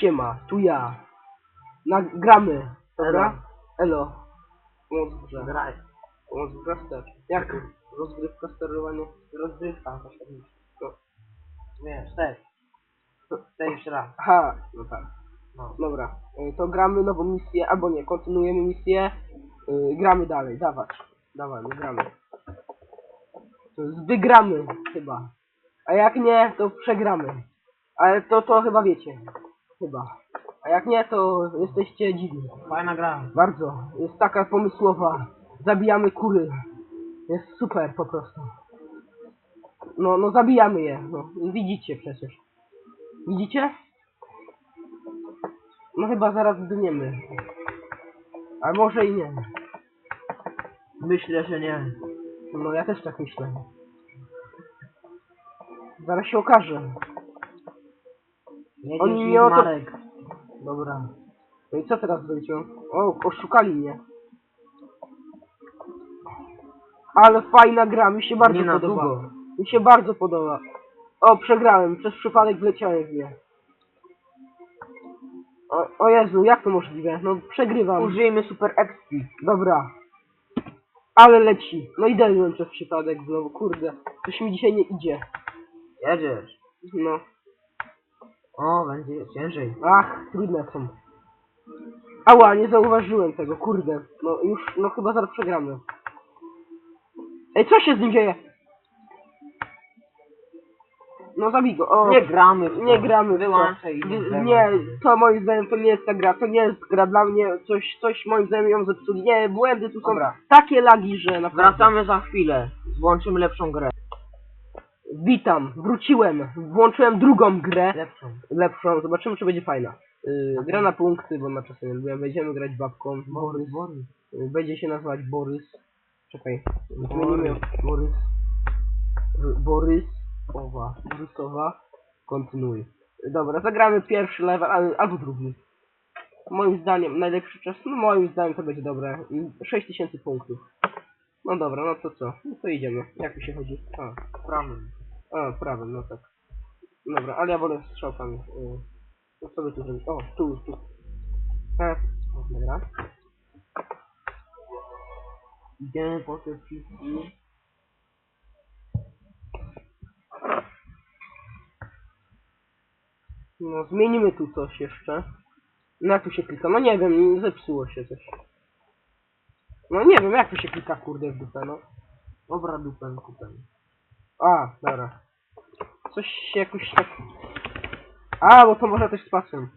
siema, tu ja. Nagramy, dobra? Elo. Pomoc w grze. Graj. Pomoc w grze ster. Jak to? Rozgrywka, sterowanie. Rozgrywka, to się No. Wiesz, też. Daj jeszcze raz. Aha, no tak. No. Dobra, y, to gramy nową misję, albo nie, kontynuujemy misję. y, Gramy dalej, dawać. Dawaj, my gramy. Wygramy chyba. A jak nie, to przegramy. Ale to, to chyba wiecie. Chyba. A jak nie, to jesteście dziwni. Fajna gra. Bardzo. Jest taka pomysłowa. Zabijamy kury. Jest super po prostu. No, no zabijamy je. No, widzicie przecież. Widzicie? No chyba zaraz zgniemy. A może i nie. Myślę, że nie. No ja też tak myślę. Zaraz się okaże. Oni mi nie o to- Marek. Dobra. No i co teraz zrobicie? O, oszukali mnie. Ale fajna gra, mi się bardzo Nie na podoba. długo. Mi się bardzo podoba. O, przegrałem, przez przypadek wleciałem w nie. O, o Jezu, jak to możliwe? No przegrywam. Użyjmy super XP. Dobra. Ale leci. No i delłem przez przypadek znowu, kurde. Coś mi dzisiaj nie idzie. Jedziesz. No. O, będzie ciężej. Ach, trudne są. Ała, nie zauważyłem tego, kurde. No już, no chyba zaraz przegramy. Ej, co się z nim dzieje? No zabij go, o. Nie gramy w to. Nie gramy w to. Wyłączaj. i Wy- Nie, to moim zdaniem to nie jest ta gra, to nie jest gra dla mnie, coś, coś moim zdaniem ją zepsuli. Nie, błędy tu są Dobra. takie lagi, że naprawdę. Wracamy za chwilę. Włączymy lepszą grę. Witam, wróciłem, włączyłem drugą grę, Lepszą. lepszą, zobaczymy czy będzie fajna. Yy, gra na punkty, bo na czasem nie będziemy grać babką. Borys, Borys. Yy, Będzie się nazywać Borys. Czekaj, zmienimy Borys. R- Borys. Owa, Borysowa. Kontynuuj. Dobra, zagramy pierwszy level, al- albo drugi. Moim zdaniem najlepszy czas, no moim zdaniem to będzie dobre. Yy, 6000 punktów. No dobra, no to co? No to idziemy. Jak tu się chodzi? A, Prawym. a, prawym, no tak. Dobra, ale ja wolę strzałkami. Yy, No co by tu zrobić? O, tu, tu. Tak, dobra. Idziemy po te wszystkie. No, zmienimy tu coś jeszcze. No jak tu się klika? No nie wiem, zepsuło się coś. No nie wiem, jak tu się klika, kurde, w dupę, no. Dobra, dupę, kupę. A, dobra. Coś się jakoś tak... A, bo to może też z pasem.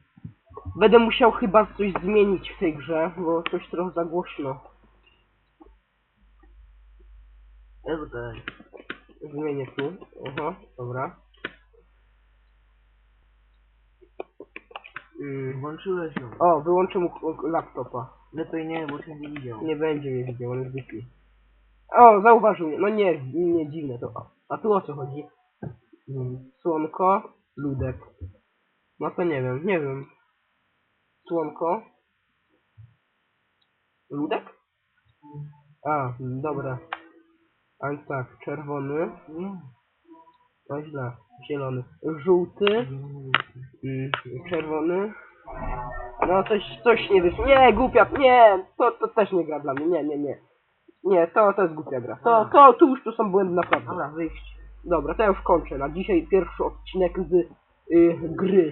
Będę musiał chyba coś zmienić w tej grze, bo coś trochę za głośno. Zmienię tu. Aha, dobra. Mm. Włączyłeś ją. O, wyłączę mu k- laptopa. Lepiej nie, bo cię nie widział. Nie będzie mnie widział, jest głupi. O, zauważył mnie. No nie, nie dziwne to. A tu o co chodzi? Mm, Słonko, ludek. No to nie wiem, nie wiem. Słonko. Ludek? A, dobra. A tak, czerwony. No źle. Zielony. Żółty. Mm, czerwony. No coś, coś nie wyszło. Nie, głupia, nie, to, to też nie gra dla mnie, nie, nie, nie. Nie, to, to jest głupia gra. To, to, tu już tu są błędy naprawdę. Dobra, wyjść. Dobra, to ja już kończę. Na dzisiaj pierwszy odcinek z y, gry.